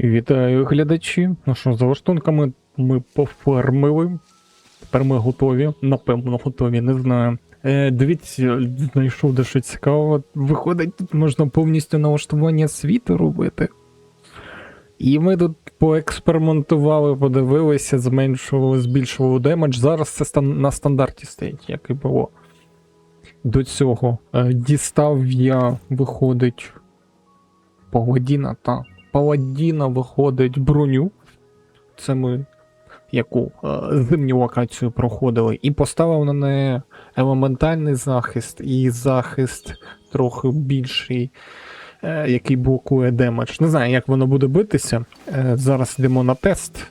Вітаю, глядачі. Ну що, за лаштунками ми пофармили. Тепер ми готові. Напевно, готові, не знаю. Е, дивіться, знайшов дещо цікаво. Виходить, тут можна повністю налаштування світу робити. І ми тут поекспериментували, подивилися, зменшували, збільшували демедж. Зараз це стан- на стандарті стоїть, як і було. До цього е, дістав я, виходить, Паладіна, та. Паладіна виходить броню. Це ми яку е, зимню локацію проходили. І поставив на неї елементальний захист і захист трохи більший, е, який блокує демедж. Не знаю, як воно буде битися. Е, зараз йдемо на тест.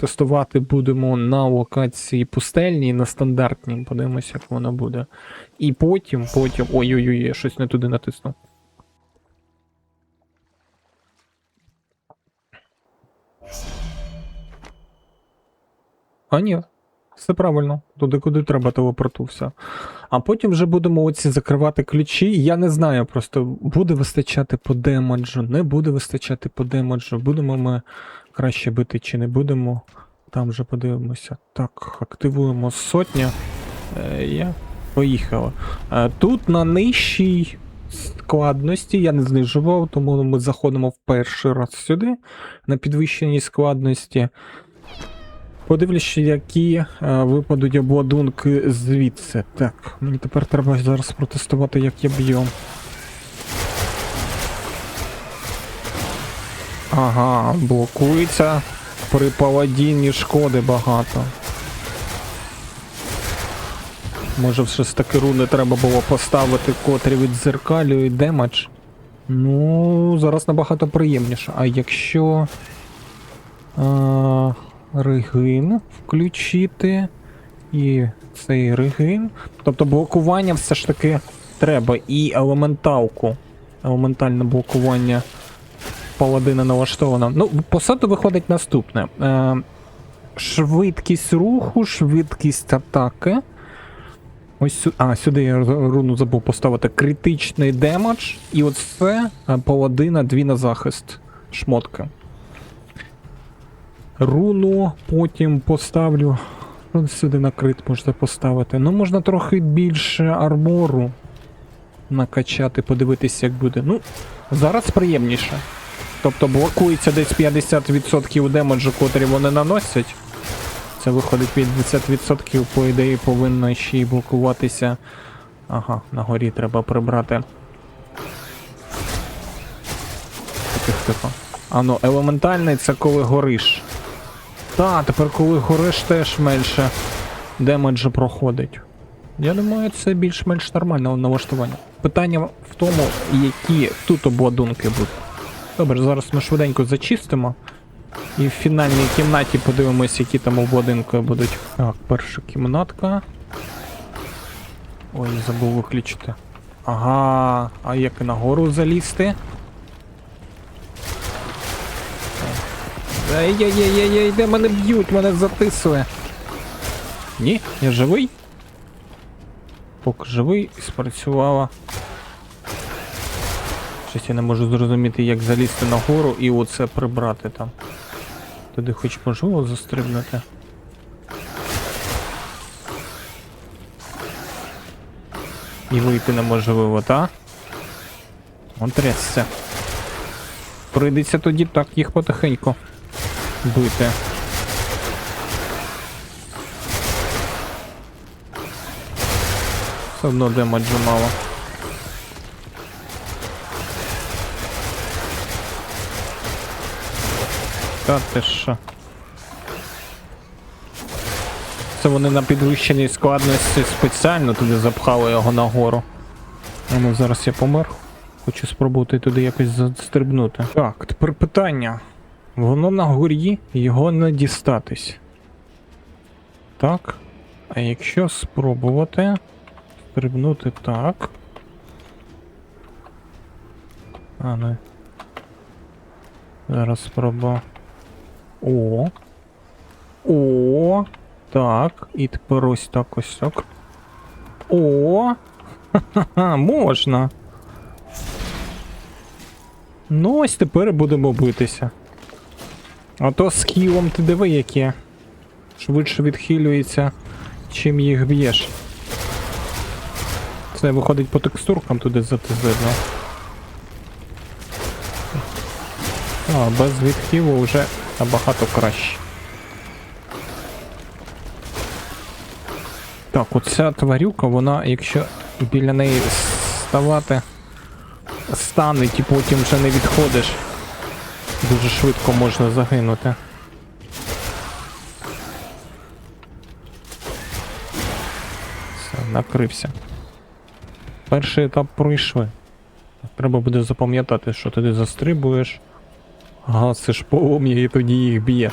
Тестувати будемо на локації пустельній, на стандартній. Подивимося, як воно буде. І потім, потім. Ой-ой-ой, я щось не туди натиснув. А ні, все правильно, туди куди треба телепортувався. А потім вже будемо оці закривати ключі. Я не знаю, просто буде вистачати по демеджу, не буде вистачати по демеджу. Будемо ми краще бити чи не будемо. Там вже подивимося. Так, активуємо сотня. Е, я поїхала. Е, тут на нижчій складності я не знижував, тому ми заходимо в перший раз сюди на підвищеній складності. Подивлюся, які е, випадуть обладунки звідси. Так, мені тепер треба зараз протестувати, як я б'ю. Ага, блокується. При паладіні шкоди багато. Може, все ж таки руни треба було поставити, котрі віддзеркалюють демедж. Ну, зараз набагато приємніше. А якщо. А, регин включити. І цей регин. Тобто блокування все ж таки треба. І елементалку. Елементальне блокування паладина налаштовано. Ну, посаду виходить наступне. Е, швидкість руху, швидкість атаки. Ось сю... А, сюди я руну забув поставити. Критичний демедж. І оце е, паладина, дві на захист. Шмотки. Руну потім поставлю. Ну, Сюди на крит можна поставити. Ну, можна трохи більше армору накачати, подивитися, як буде. Ну, зараз приємніше. Тобто блокується десь 50% демеджу, котрі вони наносять. Це виходить 50%, по ідеї повинно ще й блокуватися. Ага, на горі треба прибрати. Тихо, тихо. А ну, елементальний це коли гориш. Та, тепер коли гориш теж менше демеджу проходить. Я думаю, це більш-менш нормальне налаштування. Питання в тому, які тут обладунки будуть. Добре, зараз ми швиденько зачистимо. І в фінальній кімнаті подивимось, які там обладинки будуть. Так, перша кімнатка. Ой, забув виключити. Ага, а як і нагору залізти? Ай-яй-яй-яй, де мене б'ють, мене затисує. Ні, я живий. Поки живий, і спрацювала. Щось я не можу зрозуміти, як залізти нагору і оце прибрати там. Туди хоч можливо застрибнути. І вийти неможливо, та? Он трясся. Прийдеться тоді так їх потихеньку бити. Все одно демеджу мало. Та ти що? Це вони на підвищеній складності спеціально туди запхали його нагору. А ну зараз я помер. Хочу спробувати туди якось застрибнути. Так, тепер питання. Воно на горі, його не дістатись. Так. А якщо спробувати стрибнути так. А, не. Зараз спробую. О. О. Так. І тепер ось так ось так. О. Ха-ха-ха, можна. Ну, ось тепер будемо битися. А то з хілом ти диви, яке. Швидше відхилюється, чим їх б'єш. Це виходить по текстуркам туди затизидно. А, без відхилу вже набагато краще. Так, оця тварюка, вона, якщо біля неї ставати, станеть і потім вже не відходиш. Дуже швидко можна загинути. Все, накрився. Перший етап пройшли. Треба буде запам'ятати, що ти застрибуєш, гасиш полум'я і тоді їх б'єш.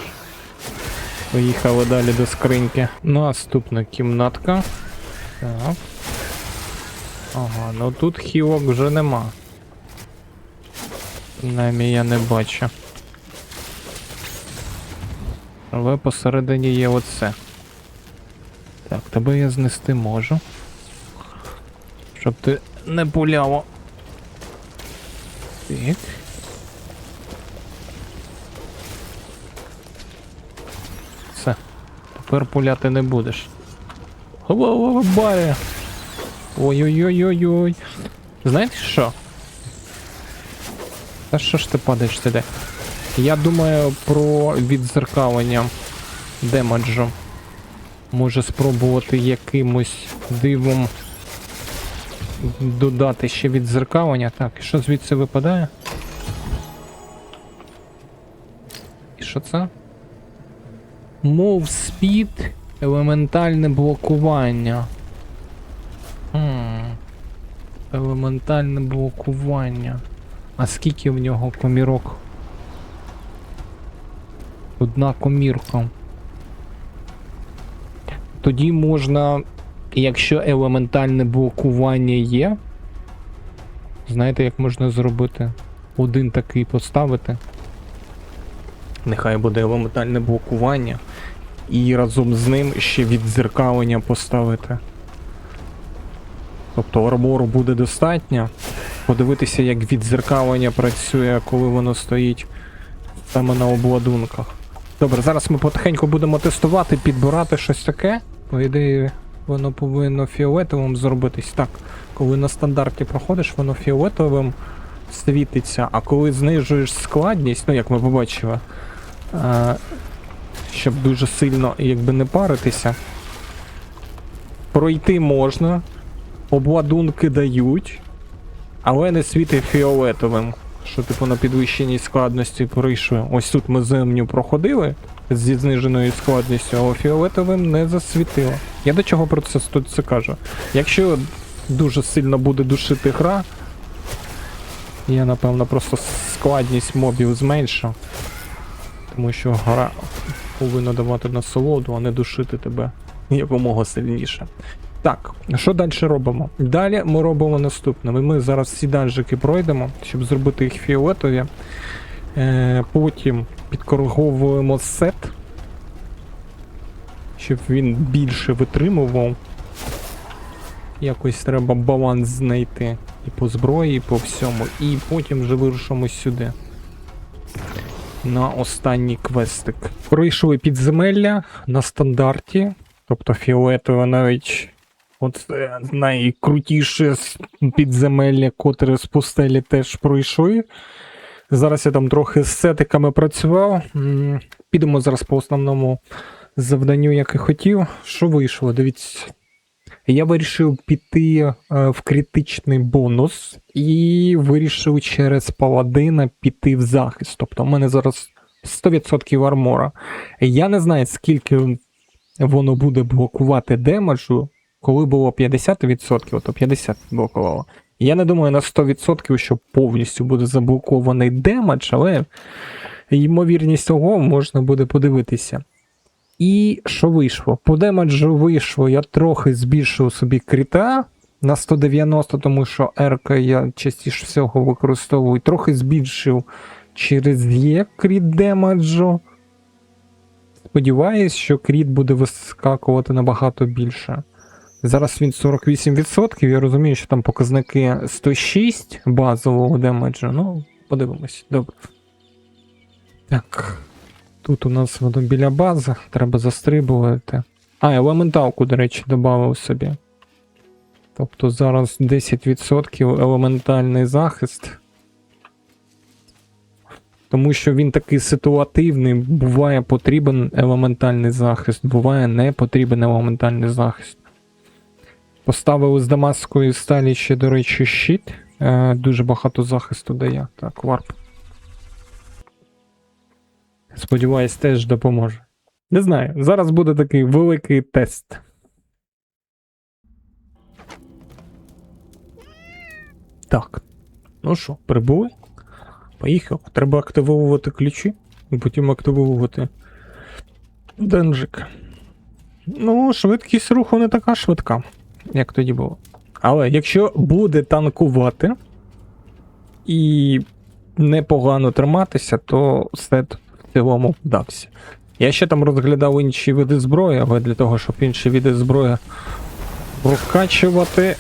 Поїхали далі до скриньки. Наступна кімнатка. Так. Ага, ну тут хілок вже нема. Принаймні я не бачу. Але посередині є оце. Так, тебе я знести можу. Щоб ти не пуляло. Так. Все. Тепер пуляти не будеш. Баре. Ой-ой-ой-ой-ой. Знаєте що? Та що ж ти падаєш туди? Я думаю про відзеркалення демеджу. Може спробувати якимось дивом додати ще відзеркалення. Так, і що звідси випадає? І що це? Move speed, елементальне блокування. Хм. Елементальне блокування. А скільки в нього комірок? Одна комірка. Тоді можна, якщо елементальне блокування є. Знаєте, як можна зробити? Один такий поставити. Нехай буде елементальне блокування. І разом з ним ще віддзеркалення поставити. Тобто армору буде достатньо. Подивитися, як віддзеркалення працює, коли воно стоїть саме на обладунках. Добре, зараз ми потихеньку будемо тестувати, підбирати щось таке. По ідеї, воно повинно фіолетовим зробитись. Так, коли на стандарті проходиш, воно фіолетовим світиться, а коли знижуєш складність, ну як ми побачили, е, щоб дуже сильно якби не паритися, пройти можна, обладунки дають, але не світить фіолетовим. Що типу на підвищеній складності пройшли. Ось тут ми земню проходили зі зниженою складністю, а фіолетовим не засвітило. Я до чого про це тут це кажу? Якщо дуже сильно буде душити гра, я напевно просто складність мобів зменшу. Тому що гра повинна давати насолоду, а не душити тебе якомога сильніше. Так, що далі робимо? Далі ми робимо наступне. Ми зараз всі данжики пройдемо, щоб зробити їх фіолетові. Е, потім підкориговуємо сет, щоб він більше витримував. Якось треба баланс знайти і по зброї, і по всьому. І потім вже вирушимо сюди. На останній квестик. Пройшли підземелля на стандарті, тобто фіолетове навіть От е, найкрутіше підземелля, котре з пустелі теж пройшли. Зараз я там трохи з сетиками працював. Підемо зараз по основному завданню, як і хотів. Що вийшло? Дивіться. Я вирішив піти е, в критичний бонус і вирішив через паладина піти в захист. Тобто, у мене зараз 100% армора. Я не знаю, скільки воно буде блокувати демеджу, коли було 50%, то 50 блокувало. Я не думаю на 100%, що повністю буде заблокований демедж, але ймовірність того можна буде подивитися. І що вийшло? По демеджу вийшло, я трохи збільшив собі кріта на 190, тому що Ерка я частіше всього використовую. Трохи збільшив через є кріт демеджу. Сподіваюсь, що кріт буде вискакувати набагато більше. Зараз він 48%, я розумію, що там показники 106 базового демеджу. Ну, подивимось, добре. Так. Тут у нас воно біля бази, треба застрибувати. А, елементалку, до речі, додав собі. Тобто зараз 10% елементальний захист. Тому що він такий ситуативний, буває потрібен елементальний захист, буває не потрібен елементальний захист. Поставили з дамаської сталі ще, до речі, щит. Е, дуже багато захисту дає. Так, варп. Сподіваюсь, теж допоможе. Не знаю, зараз буде такий великий тест. Так. Ну що, прибули? Поїхав. Треба активовувати ключі, потім активовувати денжик. Ну, швидкість руху не така швидка, як тоді було. Але якщо буде танкувати і непогано триматися, то сет в цілому вдався. Я ще там розглядав інші види зброї, але для того, щоб інші види зброї прокачувати.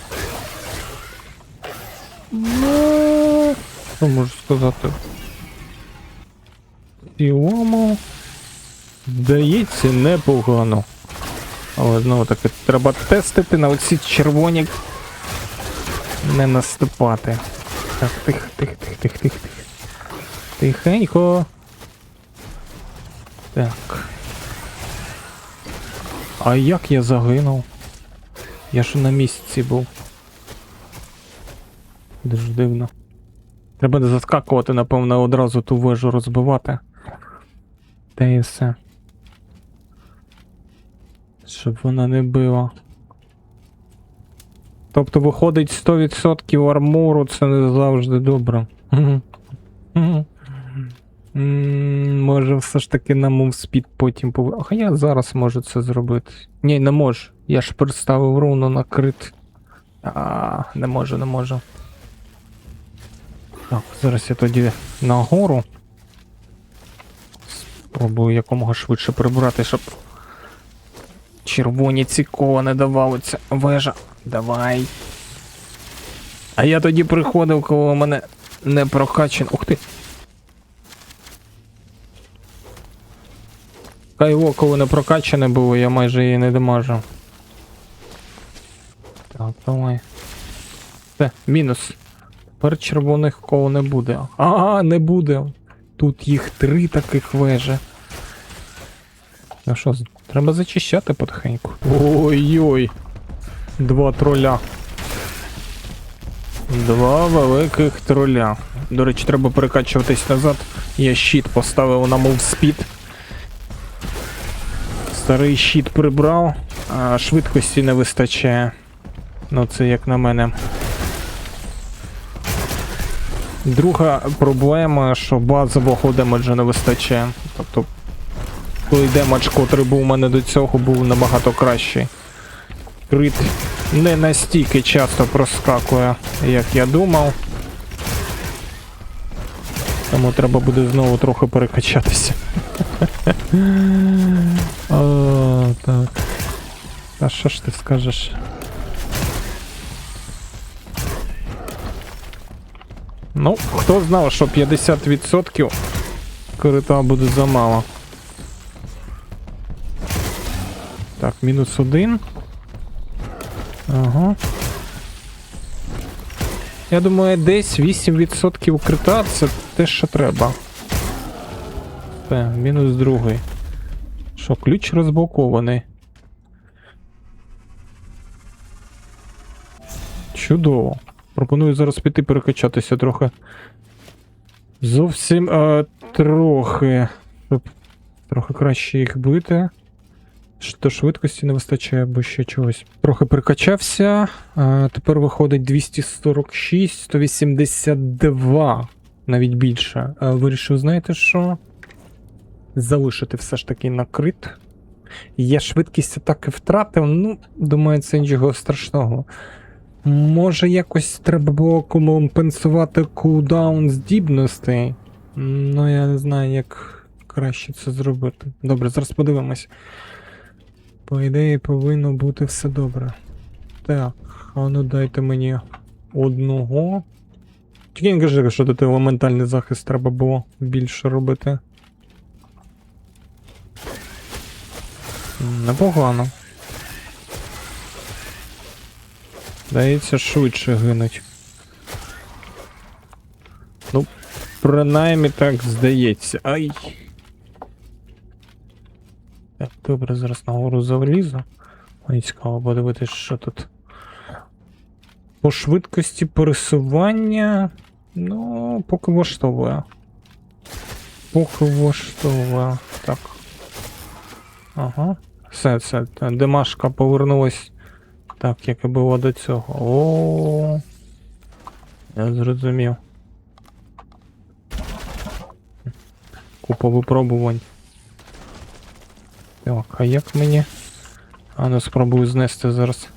Ну, що можу сказати? В цілому, здається, непогано. Але знову таки треба тестити на оці червоні. Не наступати. Так, тихо, тихо, тихо, тихо, тихо, тихо. Тихенько. Так. А як я загинув? Я ж на місці був. Дуже дивно. Треба заскакувати, напевно, одразу ту вежу розбивати. Та і все. Щоб вона не била. Тобто виходить 100% армору, це не завжди добре. Може, все ж таки на мувспід потім пов... А я зараз можу це зробити. Ні, не можу. Я ж представив руну на крит. А, не можу, не можу. Так, зараз я тоді нагору. Спробую якомога швидше прибрати, щоб червоні ці кола не давали ця вежа. Давай. А я тоді приходив, коли у мене не прокачан. Ух ти. Кайво, коли не прокачане було, я майже її не дамажу. Так, давай. Все, мінус. Тепер червоних кол не буде. А, не буде. Тут їх три таких вежі. Ну що, треба зачищати потихеньку. Ой-ой. Два троля. Два великих троля. До речі, треба перекачуватись назад. Я щит поставив на мов спід. Старий щит прибрав, а швидкості не вистачає. Ну, це як на мене. Друга проблема, що базового демеджа не вистачає. Тобто, той демедж, котрий був у мене до цього, був набагато кращий. Крит не настільки часто проскакує, як я думав. Тому треба буде знову трохи перекачатися. О, так. А що ж ти скажеш? Ну, хто знав, що 50% крита буде замало. Так, мінус один. Ага. Я думаю, десь 8% крита це те, що треба. Все, мінус другий. Що, ключ розблокований. Чудово. Пропоную зараз піти перекачатися трохи. Зовсім е, трохи. Щоб трохи краще їх бити. Що швидкості не вистачає, або ще чогось. Трохи прикачався. Е, тепер виходить 246, 182, навіть більше. Е, вирішив, знаєте що? Залишити все ж таки накрит. Я швидкість атаки втратив, ну, думаю, це нічого страшного. Може, якось треба було компенсувати кулдаун здібностей. Ну, я не знаю, як краще це зробити. Добре, зараз подивимось. По ідеї повинно бути все добре. Так, а ну дайте мені одного. Тільки не кажи, що тут елементальний захист треба було більше робити. Непогано. Здається, швидше гинуть. Ну, принаймні так здається. Ай. Так, добре, зараз нагору залізу. Мені цікаво подивитися, що тут. По швидкості пересування. Ну, поки влаштовує. Поки влаштовує. Так. Ага. Все, все. Демашка повернулась так, як і було до цього. О. Я зрозумів. Купа випробувань. Так, а як мені? А ну спробую знести зараз.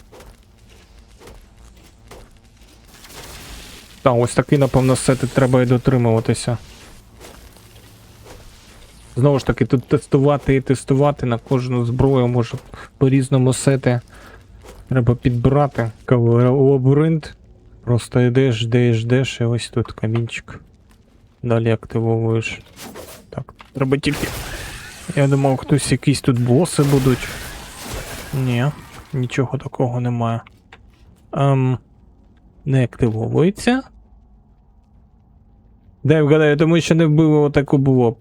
Та, ось такий, напевно, сети треба і дотримуватися. Знову ж таки, тут тестувати і тестувати на кожну зброю може по-різному сети. Треба підбирати. Коли лабіринт. Просто йдеш, йдеш, йдеш, і ось тут камінчик. Далі активовуєш. Так, треба тільки. Я думав, хтось якісь тут боси будуть. Ні, нічого такого немає. Ем, не активовується. Дай вгадаю, тому що не вбило отаку було.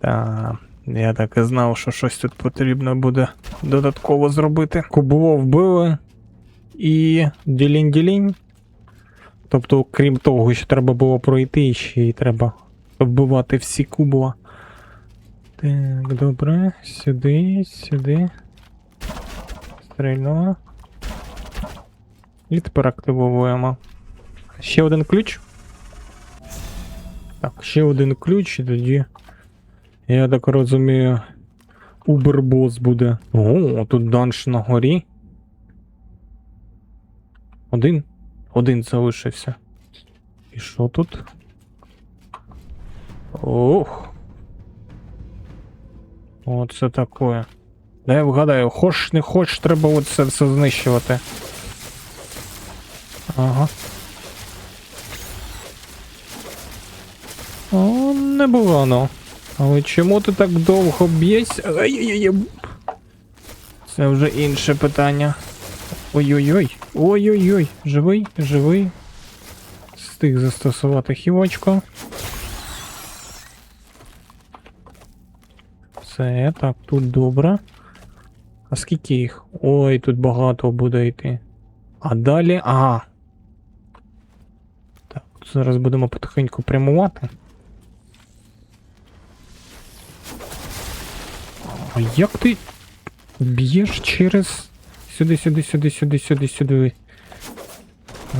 Та, я так і знав, що щось тут потрібно буде додатково зробити. Кубло вбили. І ділінь-ділінь. Тобто, крім того, що треба було пройти, ще й треба вбивати всі кубла. Так, добре. Сюди, сюди. Стрільно. І тепер активовуємо. Ще один ключ. Так, ще один ключ, і тоді. Я так розумію. Убербос буде. О, тут данж на горі. Один? Один залишився. І що тут? Ох. Оце таке. Дай вгадаю, хоч не хоч, треба оце все знищувати. Ага. О, не непогано. Але чому ти так довго б'єшся? Ай-яй-яй. Це вже інше питання. Ой-ой-ой. Ой-ой-ой. Живий, живий. Встиг застосувати хівочку. Все, так, тут добре. А скільки їх? Ой, тут багато буде йти. А далі. Ага. Так, зараз будемо потихеньку прямувати. А як ти б'єш через. Сюди, сюди, сюди, сюди, сюди, сюди.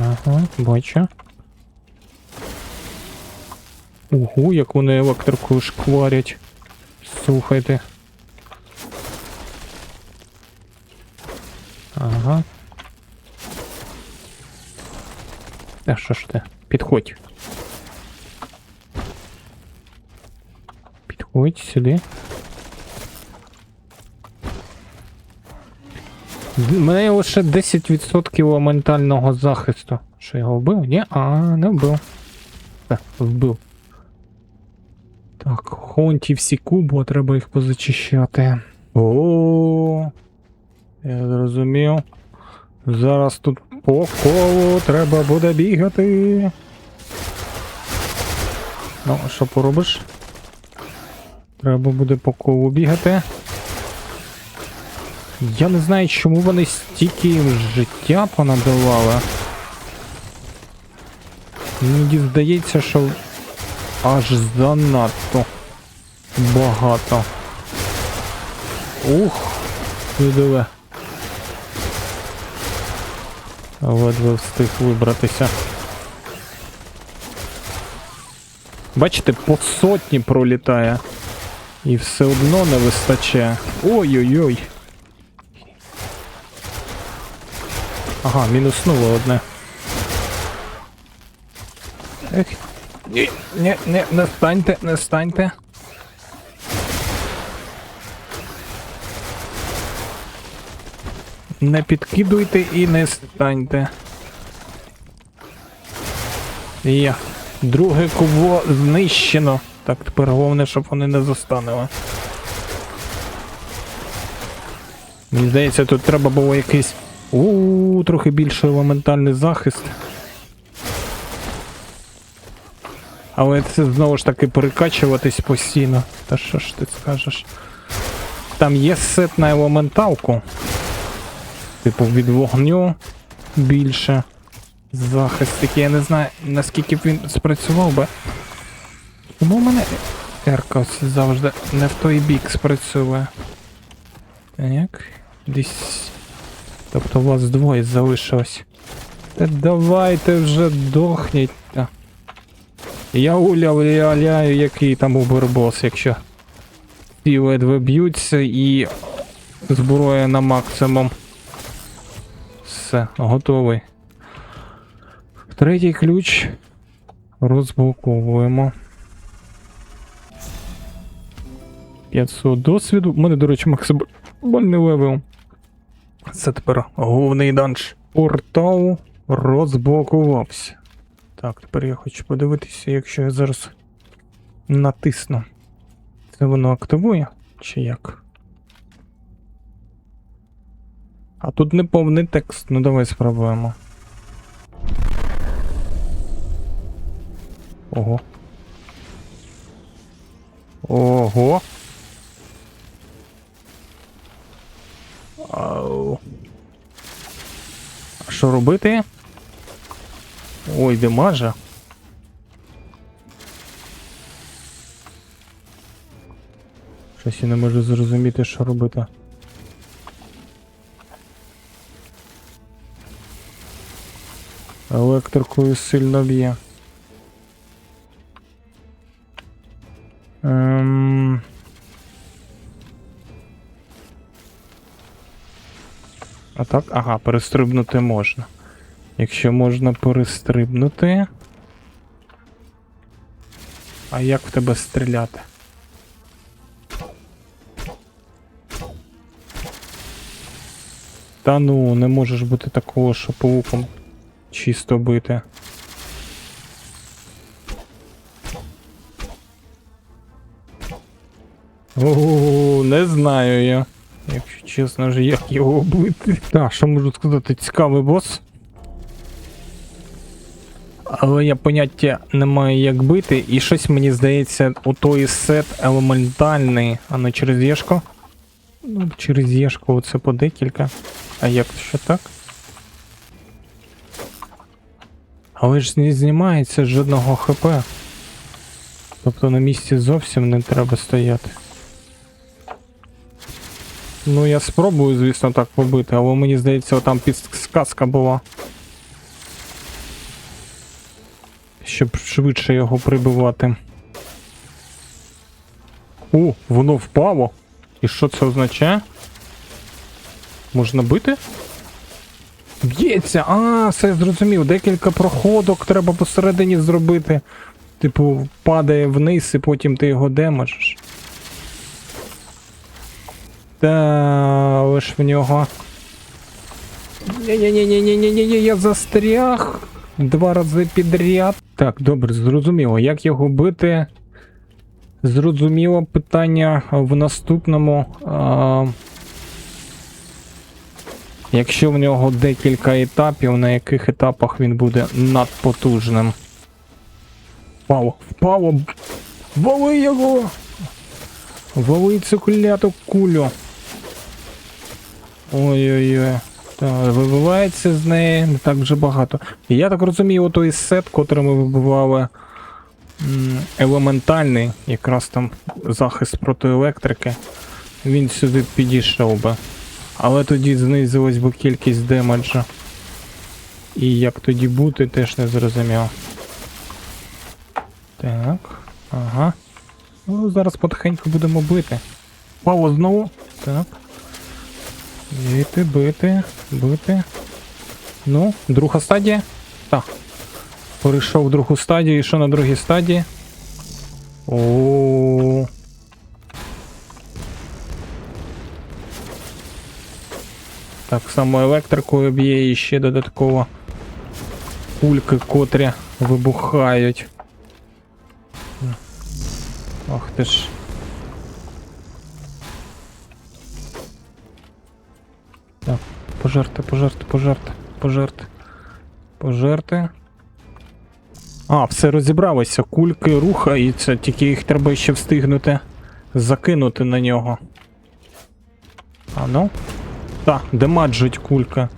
Ага, бачу. Ого, як вони електрикою шкварять. Слухайте. Ага. А що ж ти? Підходь. Підходь сюди. Мене лише 10% ментального захисту. Що його вбив? Ні, а, не вбив. Так, вбив. Хонті всі кубо, треба їх позачищати. О, я зрозумів. Зараз тут по колу треба буде бігати. Ну, що поробиш? Треба буде по колу бігати. Я не знаю, чому вони стільки життя понадавали. Мені здається, що аж занадто багато. Ух, видове. Ледве встиг вибратися. Бачите, по сотні пролітає. І все одно не вистачає. Ой-ой-ой. Ага, мінуснуло одне. Ех. Ні, ні, ні, не станьте, не станьте. Не підкидуйте і не станьте. Є. Друге кубло знищено. Так, тепер головне, щоб вони не застанили. Мені здається, тут треба було якийсь. у трохи більше елементальний захист. Але це знову ж таки перекачуватись постійно. Та що ж ти скажеш? Там є сет на елементалку. Типу від вогню більше. Захист такий, я не знаю, наскільки б він спрацював би. Тому в мене Ерка завжди не в той бік спрацьовує. Так, десь. Тобто у вас двоє залишилось. Та давайте вже дохніть. Та. Я уявляю, який там убербос, якщо ті ледве б'ються і зброя на максимум. Все, готовий. Третій ключ розблоковуємо. 500 досвіду. У мене, до речі, максимальний левел. Це тепер головний данж. Портал розблокувався. Так, тепер я хочу подивитися, якщо я зараз натисну. Це воно активує? Чи як? А тут не повний текст, ну давай спробуємо. Ого. Ого. Ау. А що робити? Ой, демажа. Щось я не можу зрозуміти, що робити. Електрикою сильно б'є. Ем... А так? Ага, перестрибнути можна. Якщо можна перестрибнути. А як в тебе стріляти? Та ну, не можеш бути такого, що пауком чисто бити. О, не знаю я. Якщо чесно ж, як його бити. Так, що можу сказати, цікавий бос. Але я поняття не маю як бити, і щось мені здається, у той сет елементальний, а не через Єшко. Ну, через Єшко оце по декілька. А як що так? Але ж не знімається жодного ХП. Тобто на місці зовсім не треба стояти. Ну, я спробую, звісно, так побити, але мені здається, там підсказка була. Щоб швидше його прибивати. О, воно впало. І що це означає? Можна бити? Б'ється! А, все зрозумів. Декілька проходок треба посередині зробити. Типу, падає вниз і потім ти його демажиш. Та, але ж в нього. Ні-ні-ні-ні-ні-ні-ні, я застряг два рази підряд. Так, добре, зрозуміло. Як його бити? Зрозуміло питання в наступному. А... Якщо в нього декілька етапів, на яких етапах він буде надпотужним. Впало, впало! Вали його! Вали цю кляту кулю! Ой-ой-ой. Так, вибивається з неї не так вже багато. Я так розумію, той сет, котрий ми вибивали елементальний, якраз там захист проти електрики, він сюди підійшов би. Але тоді знизилась би кількість демеджа. І як тоді бути, теж не зрозуміло. Так, ага. Ну, зараз потихеньку будемо бити. Пало знову. Так. Бити, бити, бити. Ну, друга стадія. Так. Перейшов в другу стадію і що на другій стадії? О. Так само електрикою б'є і ще додатково кульки, котрі вибухають. Ох ти ж. Так, пожерти, пожерти, пожерти, пожерти. Пожерти. А, все розібралося. Кульки рухаються, тільки їх треба ще встигнути закинути на нього. А ну. Так, демаджить кулька.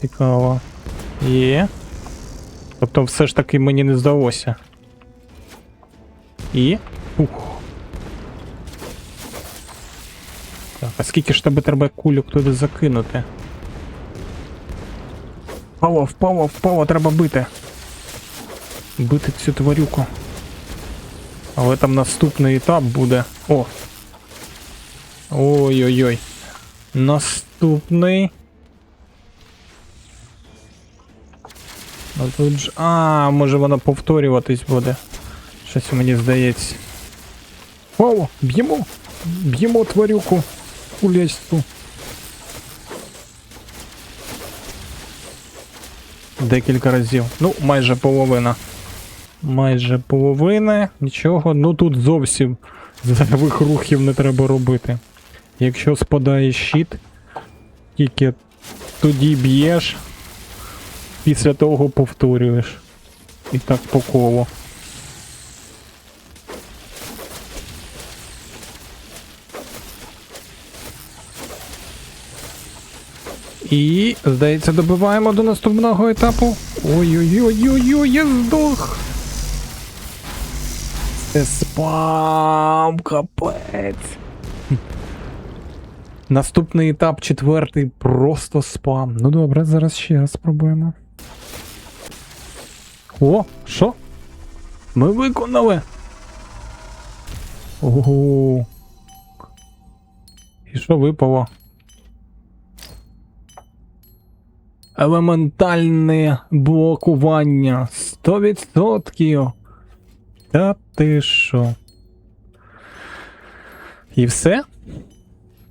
Цікаво. Є. Тобто все ж таки мені не здалося. І. Ух. Так, а скільки ж тебе треба кульок туди закинути? Впало, впало, впало, треба бити. Бити цю тварюку. Але там наступний етап буде. О! Ой-ой-ой. Наступний. Ну тут ж. А, може вона повторюватись буде. Щось мені здається. Вау, б'ємо! Б'ємо тварюку у лісу. Декілька разів. Ну, майже половина. Майже половина. Нічого. Ну тут зовсім зайвих рухів не треба робити. Якщо спадає щит, тільки тоді б'єш, після того повторюєш. І так по колу. І, здається, добиваємо до наступного етапу. Ой-ой-ой-ой-ой, я здох. Це спам, капець. Наступний етап, четвертий, просто спам. Ну добре, зараз ще раз спробуємо. О, що? Ми виконали. Ого. І що випало? Елементальне блокування 100%. Та ти що? І все?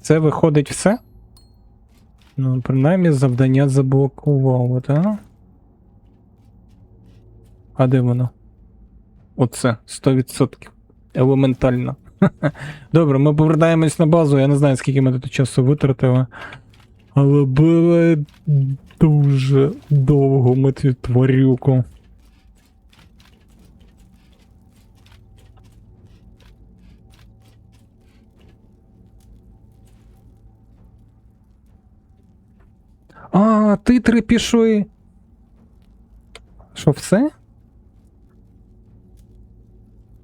Це виходить все? Ну, принаймні завдання заблокувало, так? А де воно? Оце, 100%. Елементально. Добре, ми повертаємось на базу. Я не знаю, скільки ми тут часу витратили. Але було дуже довго ми цю тварюку. А, титри пішли. Що, все?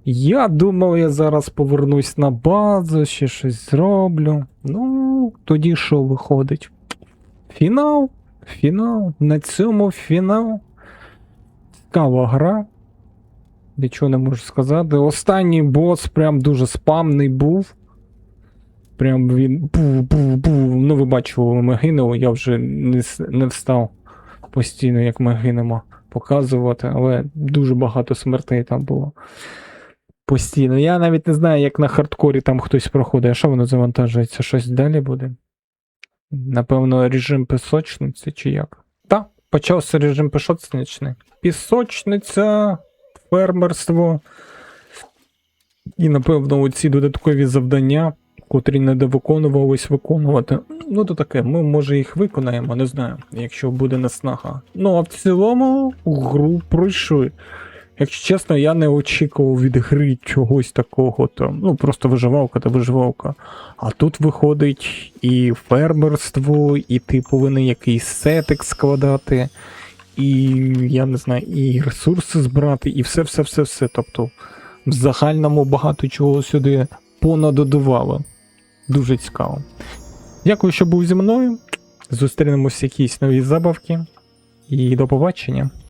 Я думав, я зараз повернусь на базу, ще щось зроблю. Ну, тоді що виходить? Фінал? Фінал. На цьому фінал. Цікава гра. Нічого не можу сказати. Останній бос прям дуже спамний був. Прям він був. Ну, ви бачили, ми гинули, я вже не, не встав постійно, як ми гинемо, показувати, але дуже багато смертей там було. Постійно. Я навіть не знаю, як на хардкорі там хтось проходить. А що воно завантажується? Щось далі буде? Напевно, режим пісочниці чи як? Так, почався режим пісочничний. Пісочниця, фермерство. І, напевно, оці додаткові завдання, котрі не довиконувались виконувати. Ну, то таке, ми може їх виконаємо, не знаю, якщо буде наснага. Ну, а в цілому гру пройшли. Якщо чесно, я не очікував від гри чогось такого там. Ну, просто виживалка та виживалка. А тут виходить і фермерство, і ти повинен якийсь сетик складати, і я не знаю, і ресурси збирати, і все, все, все, все. Тобто, в загальному багато чого сюди понадодувало. Дуже цікаво. Дякую, що був зі мною. Зустрінемось в якісь нові забавки. І до побачення.